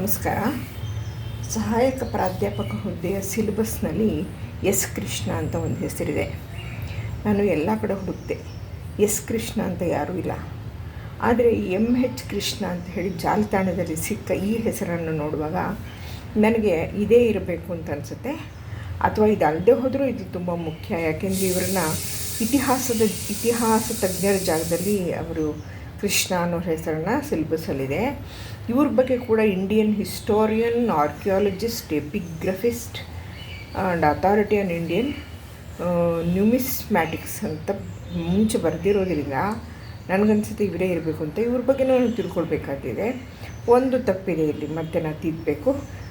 ನಮಸ್ಕಾರ. ಸಹಾಯಕ ಪ್ರಾಧ್ಯಾಪಕ ಹುದ್ದೆಯ ಸಿಲೆಬಸ್ನಲ್ಲಿ ಎಸ್ ಕೃಷ್ಣ ಅಂತ ಒಂದು ಹೆಸರಿದೆ. ನಾನು ಎಲ್ಲ ಕಡೆ ಹುಡುಕ್ತೆ ಎಸ್ ಕೃಷ್ಣ ಅಂತ ಯಾರೂ ಇಲ್ಲ. ಆದರೆ ಎಂ ಹೆಚ್ ಕೃಷ್ಣ ಅಂತ ಹೇಳಿ ಜಾಲತಾಣದಲ್ಲಿ ಸಿಕ್ಕ ಈ ಹೆಸರನ್ನು ನೋಡುವಾಗ ನನಗೆ ಇದೇ ಇರಬೇಕು ಅಂತ ಅನಿಸುತ್ತೆ. ಅಥವಾ ಇದು ಅಲ್ಲದೆ ಹೋದರೂ ಇದು ತುಂಬ ಮುಖ್ಯ. ಯಾಕೆಂದರೆ ಇವರನ್ನ ಇತಿಹಾಸದ, ಇತಿಹಾಸ ತಜ್ಞರ ಜಾಗದಲ್ಲಿ ಅವರು ಕೃಷ್ಣ ಅನ್ನೋ ಹೆಸರನ್ನ ಸಿಲೆಬಸಲ್ಲಿದೆ ಇವ್ರ ಬಗ್ಗೆ ಕೂಡ Indian historian archaeologist epigraphist and authority on Indian numismatics ಅಂತ ಮುಂಚೆ ಬರೆದಿರೋದ್ರಿಂದ ನನಗನ್ಸುತ್ತೆ ಇವರೇ ಇರಬೇಕು ಅಂತ. ಇವ್ರ ಬಗ್ಗೆ ನಾನು ತಿಳ್ಕೊಳ್ಬೇಕಾಗಿದೆ ಒಂದು ತಪ್ಪಿದೆ ಇಲ್ಲಿ, ಮತ್ತೆ ನಾನು ತಿದ್ದಬೇಕು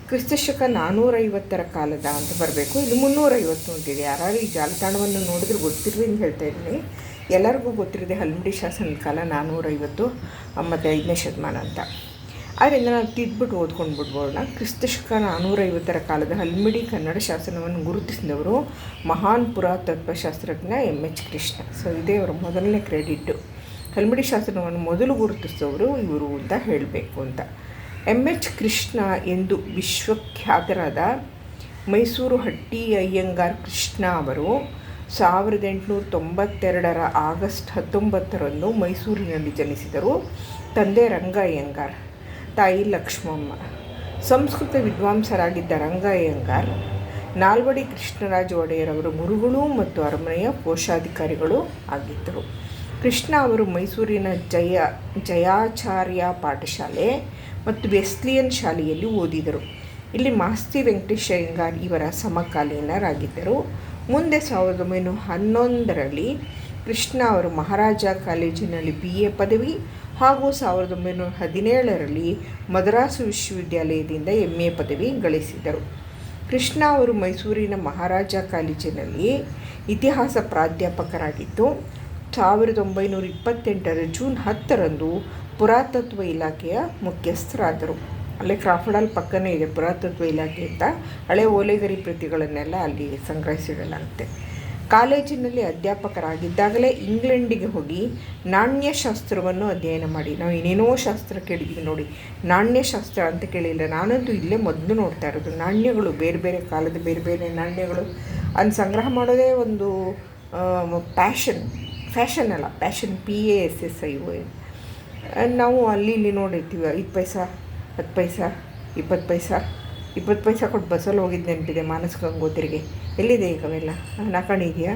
ಕ್ರಿಸ್ತಶಕ ನಾನ್ನೂರೈವತ್ತರ ಕಾಲದ ಅಂತ ಬರಬೇಕು. ಇಲ್ಲಿ ಮುನ್ನೂರೈವತ್ತು ಅಂತಿದೆ. ಯಾರು ಈ ಜಾಲತಾಣವನ್ನು ನೋಡಿದ್ರೆ ಗೊತ್ತಿರಲಿ ಅಂತ ಹೇಳ್ತಾ ಇದ್ದೀನಿ. ಎಲ್ಲರಿಗೂ ಗೊತ್ತಿರದೆ ಹಲ್ಮಿಡಿ ಶಾಸನದ ಕಾಲ ನಾನ್ನೂರೈವತ್ತು ಮತ್ತು ಐದನೇ ಶತಮಾನ ಅಂತ. ಆದ್ದರಿಂದ ನಾವು ತಿದ್ಬಿಟ್ಟು ಓದ್ಕೊಂಡು ಬಿಡ್ಬೋಣ ಕ್ರಿಸ್ತಶಕ ನಾನ್ನೂರೈವತ್ತರ ಕಾಲದ ಹಲ್ಮಿಡಿ ಕನ್ನಡ ಶಾಸನವನ್ನು ಗುರುತಿಸಿದವರು ಮಹಾನ್ ಪುರಾತತ್ವಶಾಸ್ತ್ರಜ್ಞ ಎಂ ಎಚ್ ಕೃಷ್ಣ. ಸೊ ಇದೇ ಅವರ ಮೊದಲನೇ ಕ್ರೆಡಿಟ್ಟು ಹಲ್ಮಿಡಿ ಶಾಸನವನ್ನು ಮೊದಲು ಗುರುತಿಸಿದವರು ಇವರು ಅಂತ ಹೇಳಬೇಕು ಅಂತ. ಎಂ ಎಚ್ ಕೃಷ್ಣ ಎಂದು ವಿಶ್ವಖ್ಯಾತರಾದ ಮೈಸೂರು ಹಟ್ಟಿ ಅಯ್ಯಂಗಾರ್ ಕೃಷ್ಣ ಅವರು ಸಾವಿರದ ಎಂಟುನೂರ ತೊಂಬತ್ತೆರಡರ ಆಗಸ್ಟ್ ಹತ್ತೊಂಬತ್ತರಂದು ಮೈಸೂರಿನಲ್ಲಿ ಜನಿಸಿದರು ತಂದೆ ರಂಗಯ್ಯಂಗಾರ್, ತಾಯಿ ಲಕ್ಷ್ಮಮ್ಮ. ಸಂಸ್ಕೃತ ವಿದ್ವಾಂಸರಾಗಿದ್ದ ರಂಗಯ್ಯಂಗಾರ್, ನಾಲ್ವಡಿ ಕೃಷ್ಣರಾಜ ಒಡೆಯರ್ ಅವರು ಗುರುಗಳು ಮತ್ತು ಅರಮನೆಯ ಕೋಶಾಧಿಕಾರಿಗಳು ಆಗಿದ್ದರು. ಕೃಷ್ಣ ಅವರು ಮೈಸೂರಿನ ಜಯ, ಜಯಾಚಾರ್ಯ ಪಾಠಶಾಲೆ ಮತ್ತು ವೆಸ್ಲಿಯನ್ ಶಾಲೆಯಲ್ಲಿ ಓದಿದರು. ಇಲ್ಲಿ ಮಾಸ್ತಿ ವೆಂಕಟೇಶ ಅಯ್ಯಂಗಾರ್ ಇವರ ಸಮಕಾಲೀನರಾಗಿದ್ದರು. ಮುಂದೆ ಸಾವಿರದ ಒಂಬೈನೂರ ಹನ್ನೊಂದರಲ್ಲಿ ಕೃಷ್ಣ ಅವರು ಮಹಾರಾಜ ಕಾಲೇಜಿನಲ್ಲಿ ಬಿ ಎ ಪದವಿ ಹಾಗೂ ಸಾವಿರದ ಒಂಬೈನೂರ ಹದಿನೇಳರಲ್ಲಿ ಮದ್ರಾಸು ವಿಶ್ವವಿದ್ಯಾಲಯದಿಂದ ಎಂ ಎ ಪದವಿ ಗಳಿಸಿದರು. ಕೃಷ್ಣ ಅವರು ಮೈಸೂರಿನ ಮಹಾರಾಜ ಕಾಲೇಜಿನಲ್ಲಿ ಇತಿಹಾಸ ಪ್ರಾಧ್ಯಾಪಕರಾಗಿದ್ದು, ಸಾವಿರದ ಒಂಬೈನೂರ ಇಪ್ಪತ್ತೆಂಟರ ಜೂನ್ ಹತ್ತರಂದು ಪುರಾತತ್ವ ಇಲಾಖೆಯ ಮುಖ್ಯಸ್ಥರಾದರು. ಅಲ್ಲೇ ಕ್ರಾಫಡಾಲ್ ಪಕ್ಕನೇ ಇದೆ ಪುರಾತತ್ವ ಇಲಾಖೆ ಅಂತ. ಹಳೆ ಓಲೆಗರಿ ಪ್ರತಿಗಳನ್ನೆಲ್ಲ ಅಲ್ಲಿ ಸಂಗ್ರಹಿಸಿಡಲಾಗುತ್ತೆ. ಕಾಲೇಜಿನಲ್ಲಿ ಅಧ್ಯಾಪಕರಾಗಿದ್ದಾಗಲೇ ಇಂಗ್ಲೆಂಡಿಗೆ ಹೋಗಿ ನಾಣ್ಯಶಾಸ್ತ್ರವನ್ನು ಅಧ್ಯಯನ ಮಾಡಿ. ನಾವು ಏನೇನೋ ಶಾಸ್ತ್ರ ಕೇಳಿದ್ವಿ ನೋಡಿ. ನಾಣ್ಯಶಾಸ್ತ್ರ ಅಂತ ಕೇಳಿಲ್ಲ. ನಾನಂತೂ ಇಲ್ಲೇ ಮೊದಲು ನೋಡ್ತಾ ಇರೋದು. ನಾಣ್ಯಗಳು ಬೇರೆ ಬೇರೆ ಕಾಲದ ಬೇರೆ ಬೇರೆ ನಾಣ್ಯಗಳು. ಅದನ್ನು ಸಂಗ್ರಹ ಮಾಡೋದೇ ಒಂದು ಪ್ಯಾಷನ್ ಫ್ಯಾಷನ್ ಅಲ್ಲ. Passion P A S S I O ನಾವು ಅಲ್ಲಿ ಇಲ್ಲಿ ನೋಡಿರ್ತೀವಿ. ಐದು ಪೈಸಾ, ಹತ್ತು ಪೈಸಾ, ಇಪ್ಪತ್ತು ಪೈಸಾ. ಇಪ್ಪತ್ತು ಪೈಸಾ ಕೊಟ್ಟು ಬಸ್ಸಲ್ಲಿ ಹೋಗಿದ್ದು ನೆನಪಿದೆ ಮಾನಸ ಗಂಗೋತ್ರಿಗೆ. ಎಲ್ಲಿದೆ ಈಗ ಅವೆಲ್ಲ? ನಾಲ್ಕಣಿ ಇದೆಯಾ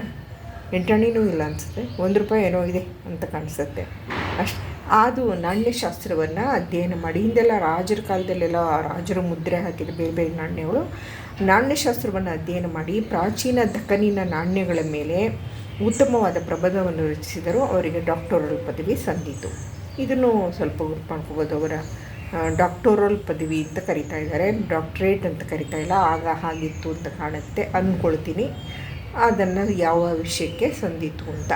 ಎಂಟಣಿನೂ ಇಲ್ಲ ಅನಿಸುತ್ತೆ. ಒಂದು ರೂಪಾಯಿ ಏನೋ ಇದೆ ಅಂತ ಕಾಣಿಸುತ್ತೆ. ಅಷ್ಟು ಅದು ನಾಣ್ಯಶಾಸ್ತ್ರವನ್ನು ಅಧ್ಯಯನ ಮಾಡಿ. ಹಿಂದೆಲ್ಲ ರಾಜರ ಕಾಲದಲ್ಲೆಲ್ಲ ರಾಜರು ಮುದ್ರೆ ಹಾಕಿದ ಬೇರೆ ಬೇರೆ ನಾಣ್ಯಗಳು. ನಾಣ್ಯಶಾಸ್ತ್ರವನ್ನು ಅಧ್ಯಯನ ಮಾಡಿ ಪ್ರಾಚೀನ ದಕ್ಕನಿನ ನಾಣ್ಯಗಳ ಮೇಲೆ ಉತ್ತಮವಾದ ಪ್ರಬಂಧವನ್ನು ರಚಿಸಿದರು ಅವರಿಗೆ ಡಾಕ್ಟರ್ ಪದವಿ ಸಂದಿತು. ಇದನ್ನು ಸ್ವಲ್ಪ ಗುರುತು ಮಾಡ್ಕೋಬೋದು ಅವರ ಡಾಕ್ಟೋರಲ್ ಪದವಿ ಅಂತ ಕರಿತಾ ಇದ್ದಾರೆ. ಡಾಕ್ಟ್ರೇಟ್ ಅಂತ ಕರಿತಾ ಇಲ್ಲ. ಆಗ ಹಾಗಿತ್ತು ಅಂತ ಕಾಣುತ್ತೆ. ಅಂದ್ಕೊಳ್ತೀನಿ ಅದನ್ನು ಯಾವ ವಿಷಯಕ್ಕೆ ಸಂದಿತ್ತು ಅಂತ.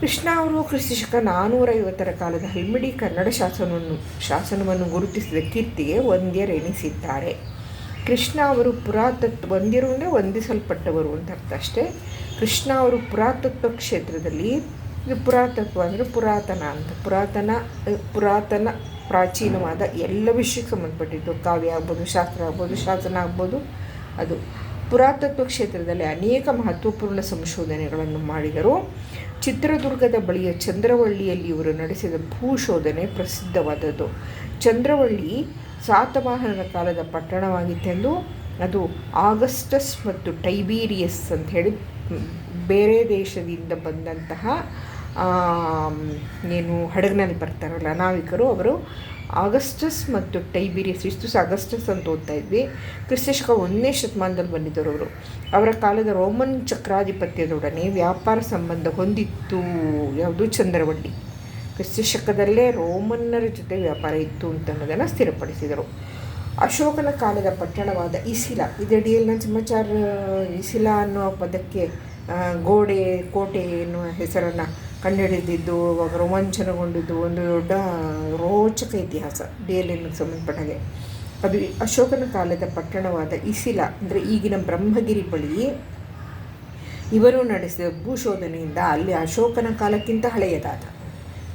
ಕೃಷ್ಣ ಅವರು ಕ್ರಿಸ್ತಶಕ ನಾನ್ನೂರೈವತ್ತರ ಕಾಲದ ಹಲ್ಮಿಡಿ ಕನ್ನಡ ಶಾಸನವನ್ನು ಶಾಸನವನ್ನು ಗುರುತಿಸಿದ ಕೀರ್ತಿಗೆ ಒಂದ್ಯರೆನಿಸಿದ್ದಾರೆ ಕೃಷ್ಣ ಅವರು ಪುರಾತತ್ವ, ವಂದ್ಯರು ಅಂದರೆ ವಂದಿಸಲ್ಪಟ್ಟವರು ಅಂತ ಅರ್ಥ ಅಷ್ಟೇ. ಕೃಷ್ಣ ಅವರು ಪುರಾತತ್ವ ಕ್ಷೇತ್ರದಲ್ಲಿ ಇದು ಪುರಾತತ್ವ ಅಂದರೆ ಪುರಾತನ ಅಂತ. ಪುರಾತನ ಪುರಾತನ, ಪ್ರಾಚೀನವಾದ ಎಲ್ಲ ವಿಷಯಕ್ಕೆ ಸಂಬಂಧಪಟ್ಟಿದ್ದು. ಕಾವ್ಯ ಆಗ್ಬೋದು, ಶಾಸ್ತ್ರ ಆಗ್ಬೋದು, ಶಾಸನ ಆಗ್ಬೋದು, ಅದು. ಪುರಾತತ್ವ ಕ್ಷೇತ್ರದಲ್ಲಿ ಅನೇಕ ಮಹತ್ವಪೂರ್ಣ ಸಂಶೋಧನೆಗಳನ್ನು ಮಾಡಿದರು. ಚಿತ್ರದುರ್ಗದ ಬಳಿಯ ಚಂದ್ರವಳ್ಳಿಯಲ್ಲಿ ಇವರು ನಡೆಸಿದ ಭೂಶೋಧನೆ ಪ್ರಸಿದ್ಧವಾದದ್ದು. ಚಂದ್ರವಳ್ಳಿ ಸಾತವಾಹನರ ಕಾಲದ ಪಟ್ಟಣವಾಗಿತ್ತೆಂದು, ಅದು ಆಗಸ್ಟಸ್ ಮತ್ತು ಟೈಬೀರಿಯಸ್ ಅಂತ ಹೇಳಿ ಬೇರೆ ದೇಶದಿಂದ ಬಂದಂತಹ ಏನು ಹಡಗಿನಲ್ಲಿ ಬರ್ತಾರಲ್ಲ, ನಾವಿಕರು ಅವರು ಆಗಸ್ಟಸ್ ಮತ್ತು ಟೈಬೀರಿಯಸ್ ಇಷ್ಟು ಆಗಸ್ಟಸ್ ಅಂತ ಓದ್ತಾ ಇದ್ವಿ. ಕ್ರಿಸ್ತಶಕ ಒಂದನೇ ಶತಮಾನದಲ್ಲಿ ಬಂದಿದ್ದರು ಅವರು. ಅವರ ಕಾಲದ ರೋಮನ್ ಚಕ್ರಾಧಿಪತ್ಯದೊಡನೆ ವ್ಯಾಪಾರ ಸಂಬಂಧ ಹೊಂದಿತ್ತು, ಯಾವುದು? ಚಂದ್ರವಳ್ಳಿ. ಕ್ರಿಸ್ತಶಕದಲ್ಲೇ ರೋಮನ್ನರ ಜೊತೆ ವ್ಯಾಪಾರ ಇತ್ತು ಅಂತ ಅನ್ನೋದನ್ನು ಸ್ಥಿರಪಡಿಸಿದರು. ಅಶೋಕನ ಕಾಲದ ಪಟ್ಟಣವಾದ ಇಸಿಲಾ. ಇದಡಿಯಲ್ಲಿನ ಸಮಾಚಾರ, ಇಸಿಲಾ ಅನ್ನೋ ಪದಕ್ಕೆ ಗೋಡೆ, ಕೋಟೆ ಎನ್ನುವ ಹೆಸರನ್ನು ಕಂಡುಹಿಡಿದಿದ್ದು ರೋಮಾಂಚನಗೊಂಡಿದ್ದು ಒಂದು ದೊಡ್ಡ ರೋಚಕ ಇತಿಹಾಸ, ಡಿ ಎಲ್ ಎನ್ ಸಂಬಂಧಪಟ್ಟ ಹಾಗೆ ಅದು ಅಶೋಕನ ಕಾಲದ ಪಟ್ಟಣವಾದ ಇಸಿಲ, ಅಂದರೆ ಈಗಿನ ಬ್ರಹ್ಮಗಿರಿ ಬಳಿ ಇವರು ನಡೆಸಿದ ಭೂಶೋಧನೆಯಿಂದ ಅಲ್ಲಿ ಅಶೋಕನ ಕಾಲಕ್ಕಿಂತ ಹಳೆಯದಾದ.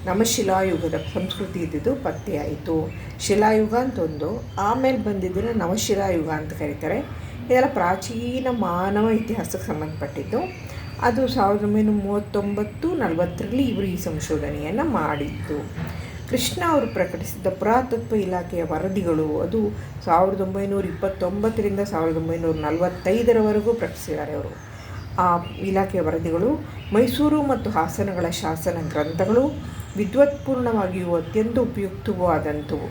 ನಮ್ಮ ಶಿಲಾಯುಗದ ಸಂಸ್ಕೃತಿ ಇದ್ದಿದ್ದು ಪತ್ತೆಯಾಯಿತು ಶಿಲಾಯುಗ ಅಂತ ಒಂದು ಆಮೇಲೆ ಬಂದಿದ್ದನ್ನು ನವಶಿಲಾಯುಗ ಅಂತ ಕರೀತಾರೆ. ಇದೆಲ್ಲ ಪ್ರಾಚೀನ ಮಾನವ ಇತಿಹಾಸಕ್ಕೆ ಸಂಬಂಧಪಟ್ಟಿದ್ದು. ಅದು ಸಾವಿರದ ಒಂಬೈನೂರ ಮೂವತ್ತೊಂಬತ್ತು ನಲವತ್ತರಲ್ಲಿ ಇವರು ಈ ಸಂಶೋಧನೆಯನ್ನು ಮಾಡಿತ್ತು ಕೃಷ್ಣ ಅವರು ಪ್ರಕಟಿಸಿದ ಪುರಾತತ್ವ ಇಲಾಖೆಯ ವರದಿಗಳು ಅದು ಸಾವಿರದ ಒಂಬೈನೂರ ಇಪ್ಪತ್ತೊಂಬತ್ತರಿಂದ ಸಾವಿರದ ಒಂಬೈನೂರ ನಲವತ್ತೈದರವರೆಗೂ ಪ್ರಕಟಿಸಿದ್ದಾರೆ ಅವರು. ಆ ಇಲಾಖೆಯ ವರದಿಗಳು ಮೈಸೂರು ಮತ್ತು ಹಾಸನಗಳ ಶಾಸನ ಗ್ರಂಥಗಳು ವಿದ್ವತ್ಪೂರ್ಣವಾಗಿಯೂ ಅತ್ಯಂತ ಉಪಯುಕ್ತವೂ ಆದಂಥವು.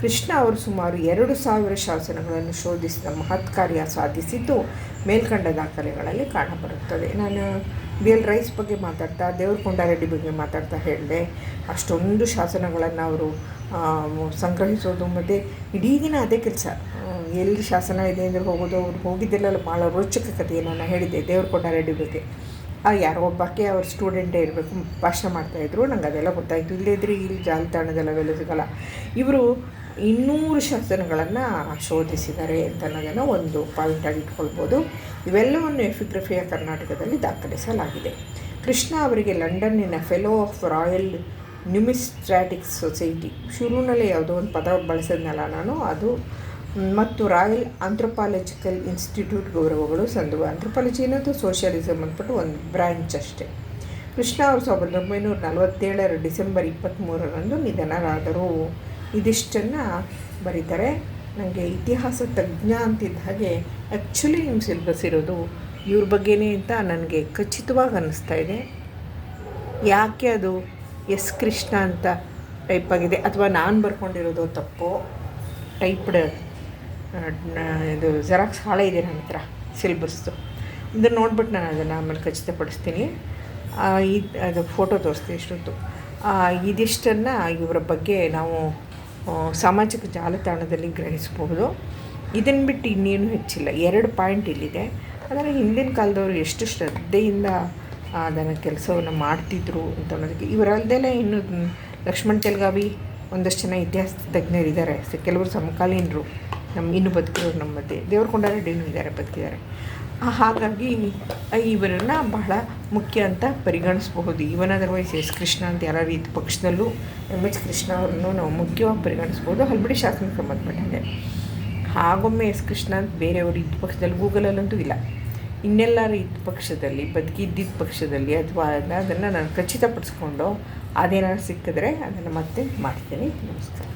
ಕೃಷ್ಣ ಅವರು ಸುಮಾರು ಎರಡು ಸಾವಿರ ಶಾಸನಗಳನ್ನು ಶೋಧಿಸಿದ ಮಹತ್ ಕಾರ್ಯ ಸಾಧಿಸಿದ್ದು ಮೇಲ್ಕಂಡ ದಾಖಲೆಗಳಲ್ಲಿ ಕಾಣಬರುತ್ತದೆ. ನಾನು ಬಿ ಎಲ್ ರೈಸ್ ಬಗ್ಗೆ ಮಾತಾಡ್ತಾ ದೇವರಕೊಂಡಾರೆಡ್ಡಿ ಬಗ್ಗೆ ಮಾತಾಡ್ತಾ ಹೇಳಿದೆ, ಅಷ್ಟೊಂದು ಶಾಸನಗಳನ್ನು ಅವರು ಸಂಗ್ರಹಿಸೋದು ಮತ್ತು ಇಡೀ ದಿನ ಅದೇ ಕೆಲಸ. ಎಲ್ಲಿ ಶಾಸನ ಇದೆ ಅಂದರೆ ಹೋಗೋದು, ಅವ್ರು ಹೋಗಿದ್ದೆಲ್ಲ ಭಾಳ ರೋಚಕ ಕಥೆಯನ್ನು ನಾನು ಹೇಳಿದ್ದೆ ದೇವರಕೊಂಡಾರೆಡ್ಡಿ ಬಗ್ಗೆ. ಆ, ಯಾರೋ ಒಬ್ಬಕ್ಕೆ ಅವ್ರ ಸ್ಟೂಡೆಂಟೇ ಇರಬೇಕು, ಭಾಷಣ ಮಾಡ್ತಾಯಿದ್ರು ನಂಗೆ ಅದೆಲ್ಲ ಗೊತ್ತಾಯಿತು. ಇಲ್ಲದಿದ್ದರೆ ಇಲ್ಲಿ ಜಾಲತಾಣದಲ್ಲ ಅವೆಲ್ಲ ಸಿಗಲ್ಲ. ಇವರು ಇನ್ನೂರು ಶಾಸನಗಳನ್ನು ಶೋಧಿಸಿದ್ದಾರೆ ಅಂತ ಅನ್ನೋದನ್ನು ಒಂದು ಪಾಯಿಂಟಾಗಿ ಇಟ್ಕೊಳ್ಬೋದು. ಇವೆಲ್ಲವನ್ನು ಎಫಿಗ್ರಫಿಯ ಕರ್ನಾಟಕದಲ್ಲಿ ದಾಖಲಿಸಲಾಗಿದೆ. ಕೃಷ್ಣ ಅವರಿಗೆ ಲಂಡನ್ನಿನ fellow of royal numismatics society ಶುರುವಿನಲ್ಲಿ ಯಾವುದೋ ಒಂದು ಪದ ಬಳಸಿದ್ನಲ್ಲ ನಾನು, ಅದು ಮತ್ತು ರಾಯಲ್ ಆಂಥ್ರೋಪಾಲಜಿಕಲ್ ಇನ್ಸ್ಟಿಟ್ಯೂಟ್ ಗೌರವಗಳು ಸಂದವು. ಆಂಥ್ರೋಪಾಲಜಿ ಅನ್ನೋದು ಸೋಷಿಯಲಿಸಮ್ ಅಂದ್ಬಿಟ್ಟು ಒಂದು ಬ್ರ್ಯಾಂಚ್ ಅಷ್ಟೇ. ಕೃಷ್ಣ ಅವರು ಸಾವಿರದ ಒಂಬೈನೂರ ನಲವತ್ತೇಳರ ಡಿಸೆಂಬರ್ ಇಪ್ಪತ್ತ್ಮೂರರಂದು ನಿಧನರಾದರು. ಇದಿಷ್ಟನ್ನು ಬರೀತಾರೆ. ನನಗೆ ಇತಿಹಾಸ ತಜ್ಞ ಅಂತಿದ್ದ ಹಾಗೆ ಆ್ಯಕ್ಚುಲಿ ನಿಮ್ಮ ಸಿಲೆಬಸ್ ಇರೋದು ಇವ್ರ ಬಗ್ಗೆನೇ ಅಂತ ನನಗೆ ಖಚಿತವಾಗಿ ಅನ್ನಿಸ್ತಾ ಇದೆ. ಯಾಕೆ ಅದು ಎಸ್ ಕೃಷ್ಣ ಅಂತ ಟೈಪ್ ಆಗಿದೆ ಅಥವಾ ನಾನು ಬರ್ಕೊಂಡಿರೋದು ತಪ್ಪು ಟೈಪ್ಡ್ ಇದು ಜೆರಾಕ್ಸ್ ಹಾಳೆ ಇದೆ ನನ್ನ ಹತ್ರ ಸಿಲ್ಬಸ್ದು ಇದನ್ನು ನೋಡ್ಬಿಟ್ಟು ನಾನು ಅದನ್ನು ಆಮೇಲೆ ಖಚಿತಪಡಿಸ್ತೀನಿ. ಇದು, ಅದು ಫೋಟೋ ತೋರಿಸ್ತೀನಿ ಇಷ್ಟೊತ್ತು. ಇದಿಷ್ಟನ್ನು ಇವರ ಬಗ್ಗೆ ನಾವು ಸಾಮಾಜಿಕ ಜಾಲತಾಣದಲ್ಲಿ ಗ್ರಹಿಸಬಹುದು. ಇದನ್ನು ಬಿಟ್ಟು ಇನ್ನೇನು ಹೆಚ್ಚಿಲ್ಲ. ಎರಡು ಪಾಯಿಂಟ್ ಇಲ್ಲಿದೆ. ಆದರೆ ಹಿಂದಿನ ಕಾಲದವರು ಎಷ್ಟು ಶ್ರದ್ಧೆಯಿಂದ ಅದನ್ನು ಕೆಲಸವನ್ನು ಮಾಡ್ತಿದ್ರು ಅಂತ ಅನ್ನೋದಕ್ಕೆ ಇವರಲ್ಲದೇ ಇನ್ನು ಲಕ್ಷ್ಮಣ್ ತೆಲ್ಗಾವಿ ಒಂದಷ್ಟು ಜನ ಇತಿಹಾಸ ತಜ್ಞರಿದ್ದಾರೆ. ಕೆಲವರು ಸಮಕಾಲೀನರು. ನಮ್ಮ ಇನ್ನು ಬದುಕಿರೋರು ನಮ್ಮ ಮಧ್ಯೆ ದೇವ್ರಕೊಂಡಾರೆಡ್ಡಿನೂ ಇದ್ದಾರೆ, ಬದುಕಿದ್ದಾರೆ. ಹಾಗಾಗಿ ಇವರನ್ನು ಬಹಳ ಮುಖ್ಯ ಅಂತ ಪರಿಗಣಿಸಬಹುದು. ಇವನ್ ಅದರ್ವೈಸ್ ಎಸ್ ಕೃಷ್ಣ ಅಂತ ಯಾರ ರೀತಿ ಪಕ್ಷದಲ್ಲೂ ಎಂ ಎಚ್ ಕೃಷ್ಣ ಅವರನ್ನು ನಾವು ಮುಖ್ಯವಾಗಿ ಪರಿಗಣಿಸ್ಬೋದು ಹಲ್ಬಡಿ ಶಾಸನಕ್ಕೆ ಸಂಬಂಧಪಟ್ಟಂತೆ. ಹಾಗೊಮ್ಮೆ ಎಸ್ ಕೃಷ್ಣ ಅಂತ ಬೇರೆಯವರು ಇದ್ದ ಪಕ್ಷದಲ್ಲಿ ಗೂಗಲಲ್ಲಂತೂ ಇಲ್ಲ. ಇನ್ನೆಲ್ಲರ ಇದ್ದ ಪಕ್ಷದಲ್ಲಿ ಬದುಕಿದ್ದಿದ್ದ ಪಕ್ಷದಲ್ಲಿ ಅಥವಾ ಅದನ್ನು ನಾನು ಖಚಿತಪಡಿಸ್ಕೊಂಡು ಅದೇನಾದ್ರು ಸಿಕ್ಕಿದ್ರೆ ಅದನ್ನು ಮತ್ತೆ ಮಾಡ್ತೀನಿ. ನಮಸ್ಕಾರ.